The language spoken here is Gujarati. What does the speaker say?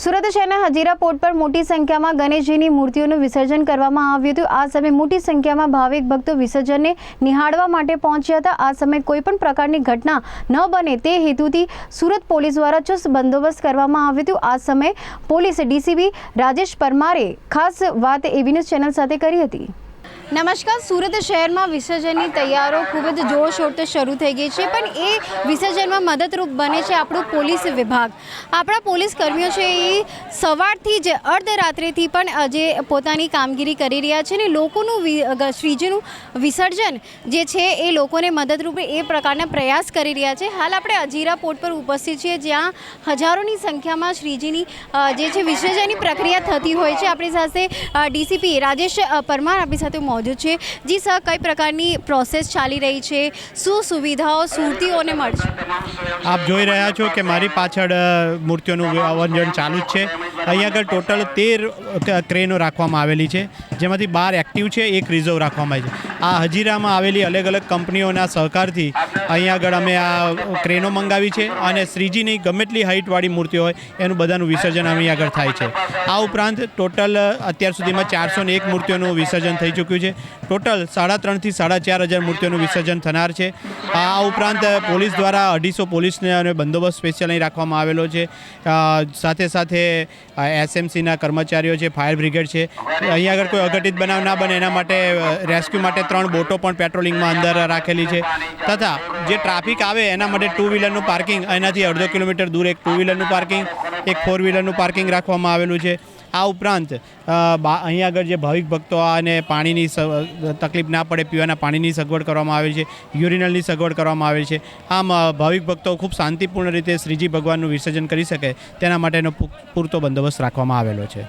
સુરત શહેરના હજીરા પોર્ટ પર મોટી સંખ્યામાં ગણેશજીની મૂર્તિઓનું વિસર્જન કરવામાં આવ્યું હતું. આ સમયે મોટી સંખ્યામાં ભાવિક ભક્તો વિસર્જનને નિહાળવા માટે પહોંચ્યા હતા. આ સમયે કોઈપણ પ્રકારની ઘટના ન બને તે હેતુથી સુરત પોલીસ દ્વારા ચુસ્ત બંદોબસ્ત કરવામાં આવ્યું હતું. આ સમયે પોલીસ ડીસીપી રાજેશ પરમારે ખાસ વાત એવી ચેનલ સાથે કરી હતી. નમસ્કાર, સુરત શહેરમાં વિસર્જનની તૈયારો ખૂબ જ જોરશોરથી શરૂ થઈ ગઈ છે, પણ એ વિસર્જનમાં મદદરૂપ બને છે આપણું પોલીસ વિભાગ. આપણા પોલીસ કર્મીઓ છે એ સવારથી જ અર્ધરાત્રિથી પણ જે પોતાની કામગીરી કરી રહ્યા છે ને લોકોનું શ્રીજીનું વિસર્જન જે છે એ લોકોને મદદરૂપે એ પ્રકારના પ્રયાસ કરી રહ્યા છે. હાલ આપણે અજીરા પોર્ટ પર ઉપસ્થિત છીએ, જ્યાં હજારોની સંખ્યામાં શ્રીજીની જે છે વિસર્જનની પ્રક્રિયા થતી હોય છે. આપણી સાથે ડીસીપી રાજેશ પરમાર, આપણી સાથે મોજૂદ છે. જી સર, કઈ પ્રકારની પ્રોસેસ ચાલી રહી છે? શું સુવિધાઓ સુરતીઓને મળશે? આપ જોઈ રહ્યા છો કે મારી પાછળ મૂર્તિઓનું અવનજન ચાલુ જ છે. અહીંયા આગળ ટોટલ તેર ક્રેનો રાખવામાં આવેલી છે. જેમાંથી બાર એક્ટિવ છે, એક રિઝર્વ રાખવામાં આવી છે. આ હજીરામાં આવેલી અલગ અલગ કંપનીઓના સહકારથી અહીંયા આગળ અમે આ ક્રેનો મંગાવી છે અને શ્રીજીની ગમે તેટલી હાઇટવાળી મૂર્તિઓ હોય એનું બધાનું વિસર્જન અહીં આગળ થાય છે. આ ઉપરાંત ટોટલ અત્યાર સુધીમાં ચારસો એક મૂર્તિઓનું વિસર્જન થઈ ચૂક્યું છે. ટોટલ સાડા ત્રણથી સાડા ચાર હજાર મૂર્તિઓનું વિસર્જન થનાર છે. આ ઉપરાંત પોલીસ દ્વારા અઢીસો પોલીસને અને બંદોબસ્ત સ્પેશિયલ અહીં રાખવામાં આવેલો છે. સાથે સાથે એસએમસીના કર્મચારીઓ છે, ફાયર બ્રિગેડ છે. અહીંયા આગળ કોઈ અઘટિત બનાવ ના બને, એના માટે રેસ્ક્યુ માટે ત્રણ બોટો પણ પેટ્રોલિંગમાં અંદર રાખેલી છે. તથા જે ટ્રાફિક આવે એના માટે ટુ વ્હીલરનું પાર્કિંગ, એનાથી અડધો કિલોમીટર દૂર એક ટુ વ્હીલરનું પાર્કિંગ, એક ફોર વ્હીલરનું પાર્કિંગ રાખવામાં આવેલું છે. આ ઉપરાંત અહીં આગળ જે ભાવિક ભક્તો અને પાણીની તકલીફ ના પડે, પીવાના પાણીની સગવડ કરવામાં આવે છે, યુરિનલની સગવડ કરવામાં આવે છે. આમ ભાવિક ભક્તો ખૂબ શાંતિપૂર્ણ રીતે શ્રીજી ભગવાનનું વિસર્જન કરી શકે, તેના માટેનો પૂરતો બંદોબસ્ત રાખવામાં આવેલો છે.